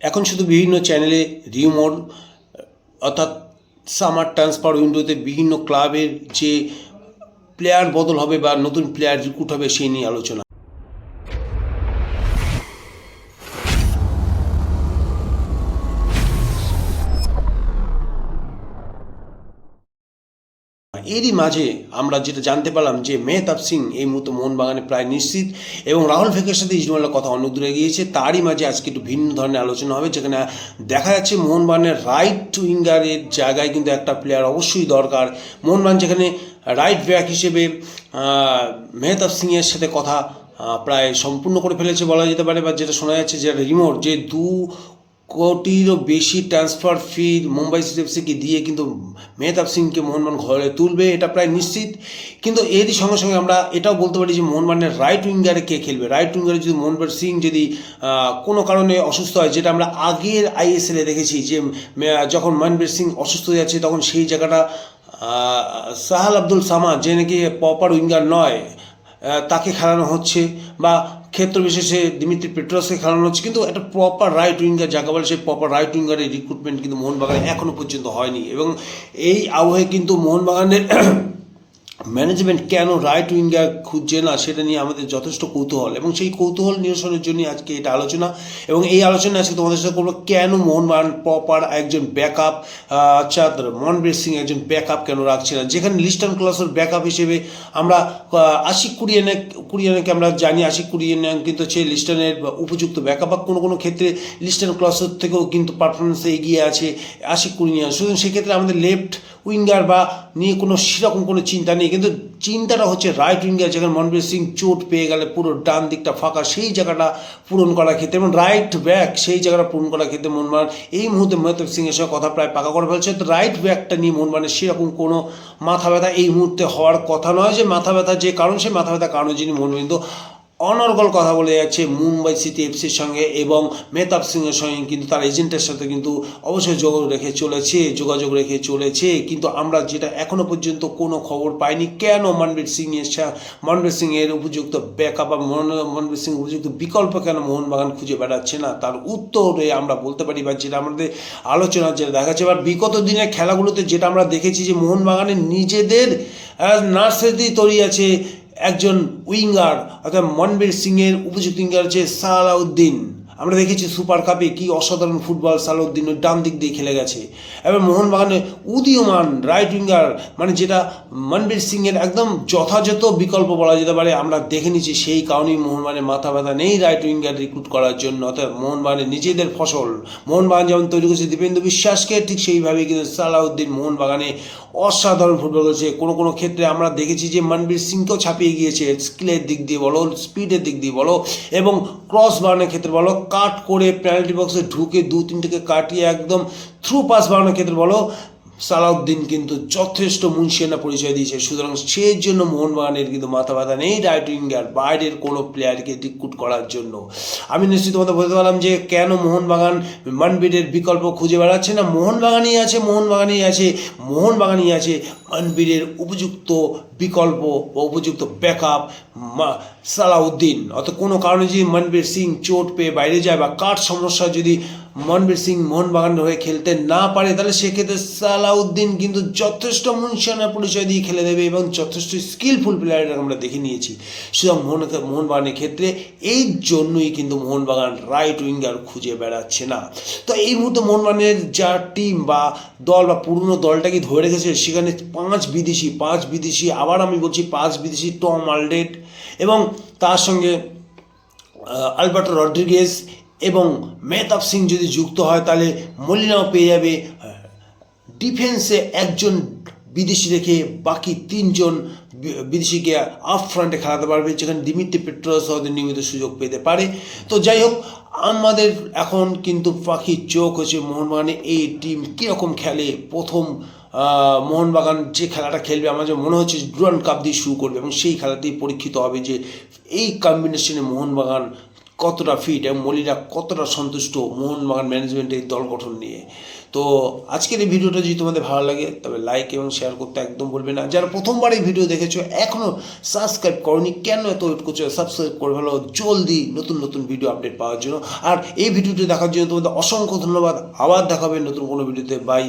এখন শুধু বিভিন্ন চ্যানেলে রিউমোর অর্থাৎ সামার ট্রান্সফার উইন্ডোতে বিভিন্ন ক্লাবের যে প্লেয়ার বদল হবে বা নতুন প্লেয়ার রিক্রুট হবে সেই নিয়ে আলোচনা। এরই মাঝে আমরা যেটা জানতে পারলাম যে মেহতাব সিং এই মুহূর্তে মোহনবাগানে প্রায় নিশ্চিত এবং রাহুল ফেকের সাথে ইজমালের কথা অনেক দূরে গিয়েছে। তারই মাঝে আজকে একটু ভিন্ন ধরনের আলোচনা হবে যেখানে দেখা যাচ্ছে মোহনবাগানের রাইট টু উইঙ্গারের জায়গায় কিন্তু একটা প্লেয়ার অবশ্যই দরকার। মোহনবাগান যেখানে রাইট ব্যাক হিসেবে মেহতাব সিংয়ের সাথে কথা প্রায় সম্পূর্ণ করে ফেলেছে বলা যেতে পারে বা যেটা শোনা যাচ্ছে যে রিমোট যে দু কোটিরও বেশি ট্রান্সফার ফি মুম্বাই সিটি এফসিকে দিয়ে কিন্তু মেহতাব সিংকে মোহনবাগান ঘরে তুলবে, এটা প্রায় নিশ্চিত। কিন্তু এরই সঙ্গে সঙ্গে আমরা এটাও বলতে পারি যে মোহনবাগানের রাইট উইঙ্গারে কে খেলবে? রাইট উইঙ্গারে যদি মোহনবাগান সিং যদি কোনো কারণে অসুস্থ হয়, যেটা আমরা আগের আইএসএলে দেখেছি যে যখন মনবীর সিং অসুস্থ হয়ে যাচ্ছে, তখন সেই জায়গাটা সাহাল আব্দুল সামা যে নাকি প্রপার উইঙ্গার নয় তাকে খেলানো হচ্ছে, বা ক্ষেত্র বিশেষে দিমিত্রি পেট্রাসকে খেলানো হচ্ছে, কিন্তু একটা প্রপার রাইট উইঙ্গার যাকে বলে সেই প্রপার রাইট উইঙ্গারের রিক্রুটমেন্ট কিন্তু মোহনবাগানে এখনও পর্যন্ত হয়নি। এবং এই আবহে কিন্তু মোহনবাগানের ম্যানেজমেন্ট কেন রাইট উইঙ্গার খুঁজছে না, সেটা নিয়ে আমাদের যথেষ্ট কৌতূহল। এবং সেই কৌতূহল নিরসনের জন্য আজকে এটা আলোচনা। এবং এই আলোচনা আজকে তোমাদের সাথে করব, কেন মোহনবাগান প্রপার একজন ব্যাকআপ অর্থাৎ মনবীর সিং একজন ব্যাকআপ কেন রাখছে না? যেখানে লিস্টান ক্লাসের ব্যাকআপ হিসেবে আমরা আশিক কুরিয়ানে, কুরিয়ানাকে আমরা জানি, আশিক কুরিয়ান কিন্তু সেই লিস্টানের উপযুক্ত ব্যাকআপ বা কোনো কোনো ক্ষেত্রে লিস্টান ক্লাসের থেকেও কিন্তু পারফরমেন্স এগিয়ে আছে আশিক কুরিয়ান। সুতরাং সেক্ষেত্রে আমাদের লেফট উইঙ্গার বা নিয়ে কোনো সেরকম কোনো চিন্তা নেই। কিন্তু চিন্তাটা হচ্ছে রাইট উইঙ্গার যেখানে মনবীর সিং চোট পেয়ে গেলে পুরো ডান দিকটা ফাঁকা, সেই জায়গাটা পূরণ করার ক্ষেত্রে এবং রাইট ব্যাক সেই জায়গাটা পূরণ করার ক্ষেত্রে মনমান এই মুহূর্তে মেহতাব সিংয়ের সঙ্গে কথা প্রায় পাকা করে ফেলছে। তো রাইট ব্যাকটা নিয়ে মনমানের সেরকম কোনো মাথা ব্যথা এই মুহূর্তে হওয়ার কথা নয় যে মাথা ব্যথা যে কারণ, সে মাথা ব্যথা কারণ যিনি মন কিন্তু অনর্গল কথা বলে যাচ্ছে মুম্বাই সিটি এফসির সঙ্গে এবং মেহতাব সিংয়ের সঙ্গে কিন্তু তার এজেন্টের সাথে কিন্তু অবশ্যই যোগাযোগ রেখে চলেছে, যোগাযোগ রেখে চলেছে। কিন্তু আমরা যেটা এখনও পর্যন্ত কোনো খবর পাইনি, কেন মনবীর সিং এর মনবীর সিং এর উপযুক্ত ব্যাকআপ বা মন- মনবীর সিং উপযুক্ত বিকল্প কেন মোহনবাগান খুঁজে বেড়াচ্ছে না? তার উত্তরে আমরা বলতে পারি বা যেটা আমাদের আলোচনা যেটা দেখা যাচ্ছে বা বিগত দিনের খেলাগুলোতে যেটা আমরা দেখেছি যে মোহনবাগানের নিজেদের নার্সারি তৈরি আছে একজন উইঙ্গার অর্থাৎ মনবীর সিংয়ের উপযুক্ত উইঙ্গার হচ্ছে সালাউদ্দিন। আমরা দেখেছি সুপার কাপে কি অসাধারণ ফুটবল সালাউদ্দিন ওই ডান দিক দিয়ে খেলে গেছে। এবার মোহনবাগানে উদীয়মান রাইট উইঙ্গার মানে যেটা মনবীর সিংয়ের একদম যথাযথ বিকল্প বলা যেতে পারে, আমরা দেখে নিচ্ছি সেই কারণেই মোহনবাগানের মাথা ব্যথা নেই রাইট উইঙ্গার রিক্রুট করার জন্য। অর্থাৎ মোহনবাগানের নিজেদের ফসল, মোহনবাগান যেমন তৈরি করেছে দীপেন্দু বিশ্বাসকে, ঠিক সেইভাবেই কিন্তু সালাউদ্দিন মোহনবাগানে অসাধারণ ফুটবল করেছে। কোনো কোনো ক্ষেত্রে আমরা দেখেছি যে মনবীর সিংকেও ছাপিয়ে গিয়েছে স্কিলের দিক দিয়ে বলো স্পিডের দিক দিয়ে বলো, এবং ক্রস বার্নের ক্ষেত্রে বলো কাট করে পেনাল্টি বক্সে ঢুকে দু তিনটাকে কাটিয়ে একদম থ্রু পাস বানানোর ক্ষেত্রে বলো সালাউদ্দিন কিন্তু যথেষ্ট মুন্সিয়ানা পরিচয় দিয়েছে। সুতরাং সেই জন্য মোহনবাগানের কিন্তু মাথা ব্যথা নেই রাইট উইঙ্গার, বাইরের কোনো প্লেয়ারকে রিক্রুট করার জন্য। আমি নিশ্চিত তোমাদের বলতে পারলাম যে কেন মোহনবাগান মানবীরের বিকল্প খুঁজে বেড়াচ্ছে না? মোহনবাগানই আছে মোহনবাগানই আছে মোহনবাগানই আছে মানবীরের উপযুক্ত বিকল্প বা উপযুক্ত ব্যাকআপ সালাউদ্দিন। অত কোনো কারণে যদি মনবীর সিং চোট পেয়ে বাইরে যায় বা কাঠ সমস্যা যদি মনবীর সিং মোহনবাগানের হয়ে খেলতে না পারে, তাহলে সেক্ষেত্রে সালাউদ্দিন কিন্তু যথেষ্ট মুনশানার পরিচয় দিয়ে খেলে দেবে এবং যথেষ্ট স্কিলফুল প্লেয়ার আমরা দেখে নিয়েছি। সুতরাং মোহন মোহনবাগানের ক্ষেত্রে এই জন্যই কিন্তু মোহনবাগান রাইট উইঙ্গার খুঁজে বেড়াচ্ছে না। তো এই মুহূর্তে মোহনবাগানের যা টিম বা দল বা পুরনো দলটাকে ধরে রেখেছে, সেখানে পাঁচ বিদেশি পাঁচ বিদেশি, আবার আমি বলছি পাঁচ বিদেশি টম আলডেট এবং তার সঙ্গে আলবার্টো রড্রিগেজ এবং মেহতাব সিং যদি যুক্ত হয়, তাহলে মলিনাও পেয়ে যাবে ডিফেন্সে একজন বিদেশি রেখে বাকি তিনজন বিদেশিকে আপ ফ্রন্টে খেলাতে পারবে, যেখানে দিমিত্রি পেট্রোস হয়তো নিয়মিত সুযোগ পেতে পারে। তো যাই হোক, আমাদের এখন কিন্তু পাখির চোখ হচ্ছে মোহনবাগানে। এই টিম কীরকম খেলে? প্রথম মোহনবাগান যে খেলাটা খেলবে, আমার মনে হচ্ছে ডুরান কাপ দিয়ে শুরু করবে এবং সেই খেলাতেই পরীক্ষিত হবে যে এই কম্বিনেশনে মোহনবাগান কতটা ফিট এবং মলিরা কতটা সন্তুষ্ট মোহনবাগান ম্যানেজমেন্টের দল গঠন নিয়ে। তো আজকের এই ভিডিওটা যদি তোমাদের ভালো লাগে, তবে লাইক এবং শেয়ার করতে একদম বলবে না। যারা প্রথমবার এই ভিডিও দেখেছ এখনও সাবস্ক্রাইব করনি, কেন এত ওয়েট করছ? সাবস্ক্রাইব করে ভালো জলদি নতুন নতুন ভিডিও আপডেট পাওয়ার জন্য। আর এই ভিডিওটি দেখার জন্য তোমাদের অসংখ্য ধন্যবাদ। আবার দেখাবে নতুন কোনো ভিডিওতে। বাই